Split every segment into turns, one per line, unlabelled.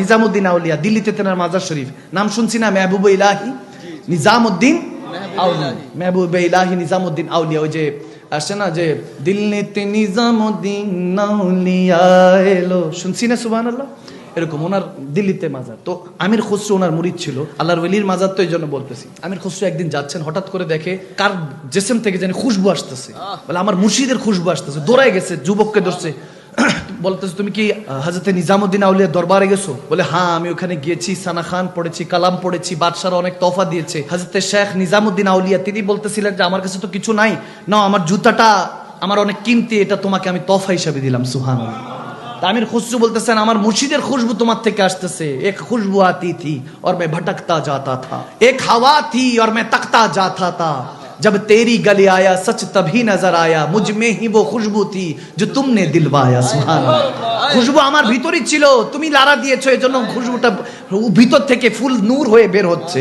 নিজামুদ্দিন আউলিয়া দিল্লিতে তেনার মাজার শরীফ। নাম শুনছি না? মেহবুব ইলাহি? নিজামুদ্দিন আউলিয়া। মেহবুব ইলাহি নিজামুদ্দিন আউলিয়া। ওই যে আসছে না যে দিল্লিতে নিজামুদ্দিন আউলিয়া এলো। শুনছি না এরকম ওনার দিল্লিতে মাজার। তো আমির খসরু ওনার মুরিদ ছিল। আল্লাহর ওলির মাজার তো এই জন্য বলতেছি। আমির খসরু একদিন যাচ্ছেন হঠাৎ করে দেখে কার জেসেম থেকে জানি খুশবু আসতেছে। বলে আমার মুর্শিদের খুশবু আসতেছে। দৌড়ায় গেছে যুবককে ধরছে। বলতেছে, তুমি কি হাজরতে নিজামুদ্দিন আউলিয়া দরবারে গেছো? বলে হ্যাঁ আমি ওখানে গিয়েছি, সানা খান পড়েছি, কালাম পড়েছি, বাদশার অনেক তফা দিয়েছে। হাজরতে শেখ নিজামুদ্দিন আউলিয়া, তিনি বলতেছিলেন যে, আমার কাছে তো কিছু নাই। না, আমার জুতাটা, আমার অনেক কিনতে, এটা তোমাকে আমি তফা হিসাবে দিলাম সুহান আমির খুশবু বলতেছেন, আমার মুর্শিদের খুশবু তোমার থেকে আসতেছে। এক খুশবু আতি থি ওর মে ভটকতা যাতা থা। এক হাওয়া থি ওর মে তাকতা যাতা থা। जब तेरी गली आया सच तभी नजर आया मुझ में ही वो खुशबू थी जो तुमने दिलवाया सुहान খুশবু আমার ভিতরই ছিল তুমি লারা দিয়েছো এই জন্য খুশবুটা ভিতর থেকে ফুল নূর হয়ে বের হচ্ছে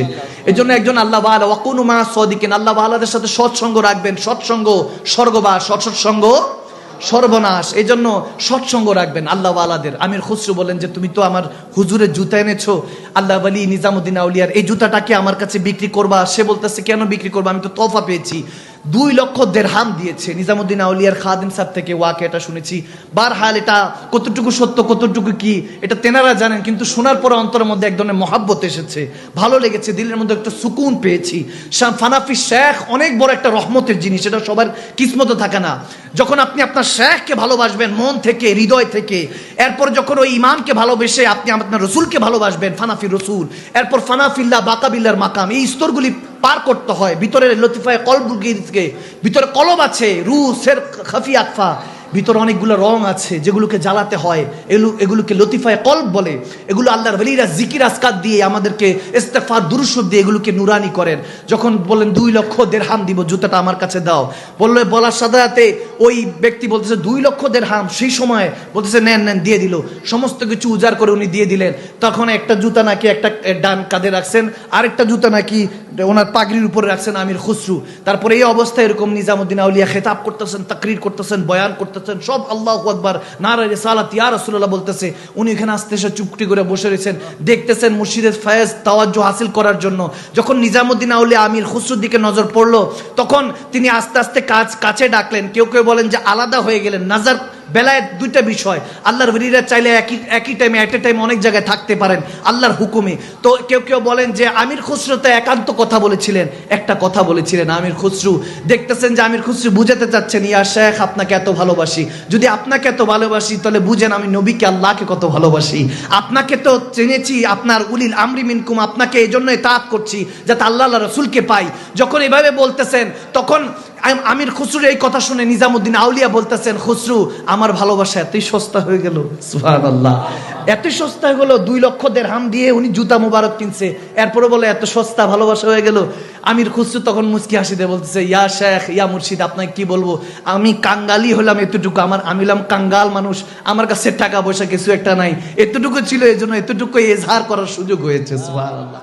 এই জন্য একজন আল্লাহ বালা ওয়াকুনু মা সদিকেন আল্লাহ বালাদের সাথে সৎসঙ্গ রাখবেন সৎসঙ্গ স্বর্গবাস সৎসঙ্গ সর্বনাশ। এই জন্য সৎসঙ্গ রাখবেন আল্লাহ আলাদের আমির খুসরু বলেন যে, তুমি তো আমার হুজুরের জুতা এনেছো। আল্লাহ আলী নিজামুদ্দিন আউলিয়ার, এই জুতাটাকে আমার কাছে বিক্রি করবা? সে বলতেছে, কেন বিক্রি করবা? আমি তো তফা পেয়েছি। দুই লক্ষ দেড়হাম দিয়েছে। নিজামুদ্দিন আউলিয়ার খাদিম সাহেব থেকে ওয়াকে এটা শুনেছি। বারহাল এটা কতটুকু সত্য, কতটুকু কি, এটা তেনারা জানেন, কিন্তু শোনার পরে অন্তরের মধ্যে এক ধরনের মহাব্বত এসেছে। ভালো লেগেছে, দিলের মধ্যে একটা সুকুন পেয়েছি। ফানাফি শেখ অনেক বড় একটা রহমতের জিনিস, এটা সবার কিসমত থাকে না। যখন আপনি আপনার শেখকে ভালোবাসবেন, মন থেকে, হৃদয় থেকে, এরপর যখন ওই ইমামকে ভালোবেসে আপনি আপনার রসুলকে ভালোবাসবেন ফানাফি রসুল, এরপর ফানাফিল্লা, বাকাবিল্লার মাকাম, এই স্তরগুলি পার করতে হয়। ভিতরের লতিফায় কলবুকে ভিতরে কলম আছে রু সের খাফি আকফা ভিতরে অনেকগুলো রং আছে যেগুলোকে জ্বালাতে হয়। এগুলো এগুলোকে লতিফায় কলব বলে। এগুলো আল্লাহর বলিরা জিকির আসকাত দিয়ে আমাদেরকে ইস্তেফার দুরুসব দিয়ে এগুলোকে নুরানি করেন। যখন বললেন, দুই লক্ষ দেড়হাম দিব, জুতাটা আমার কাছে দাও। বললে, বলার সাথে ওই ব্যক্তি বলতেছে, দুই লক্ষ দেড়হাম। সেই সময় বলতেছে, নেন নেন, দিয়ে দিল। সমস্ত কিছু উজাড় করে উনি দিয়ে দিলেন। তখন একটা জুতা নাকি একটা ডান কাঁধে রাখছেন, আরেকটা জুতা নাকি ওনার পাগড়ির উপরে রাখছেন আমির খুসরু। তারপরে এই অবস্থায় এরকম নিজামুদ্দিন আউলিয়া খেতাব করতেছেন, তাকরির করতেছেন, বয়ান করতেছেন। সব আল্লাহ আকবার। নারায় সালাত ইয়া রাসূলুল্লাহ বলতেছে, উনি এখানে আসতে এসে চুপটি করে বসে রয়েছেন, দেখতেছেন মুর্শিদের ফয়েজ তাওয়াজ্জু হাসিল করার জন্য। যখন নিজামুদ্দিন আউলিয়া আমির খুসরুর দিকে নজর পড়ল, তখন তিনি আস্তে আস্তে কাজ, কাছে ডাকলেন। কেউ কেউ বলেন যে আলাদা হয়ে গেলেন, নাজার বেলায় দুইটা বিষয়। আল্লাহর বলিরা চাইলে একই একই টাইমে এট এ টাইম অনেক জায়গায় থাকতে পারেন, আল্লাহর হুকুমে। তো কেউ কেউ বলেন যে আমির খুসরুতে একান্ত কথা বলেছিলেন, একটা কথা বলেছিলেন আমির খুসরু। দেখতেছেন যে আমির খুসরু বুঝাতে চাচ্ছেন, ইয়া শেখ, আপনাকে এত ভালোবাসি। যদি আপনাকে এত ভালোবাসি, তাহলে বুঝেন আমি নবীকে, আল্লাহকে কত ভালোবাসি। আপনাকে তো চেনেছি, আপনার উলিল আমরি মিনকুম, আপনাকে এই জন্যই তাপ করছি, যাতে আল্লাহ রসুলকে পাই। যখন এভাবে বলতেছেন, তখন আমির খুসরুর এই কথা শুনে নিজামুদ্দিন আউলিয়া বলতেছেন, খুসরু, আমার ভালোবাসা এতই সস্তা হয়ে গেল। সুবহানাল্লাহ। এতই সস্তা হয়ে গেল, দুই লক্ষ দেড় হাম দিয়ে উনি জুতা মুবারক কিনছে। এরপরে বলে, এত সস্তা ভালোবাসা হয়ে গেল। আমির খুসরু তখন মুস্কি হাসিতে বলতেছে, ইয়া শেখ, ইয়া মুর্শিদ, আপনাকে কি বলব? আমি কাঙ্গালি হলাম এতটুকু। আমার, আমি হলাম কাঙ্গাল মানুষ। আমার কাছে টাকা পয়সা কিছু একটা নাই। এতটুকু ছিল এই জন্য এতটুকু এজহার করার সুযোগ হয়েছে। সুবহানাল্লাহ।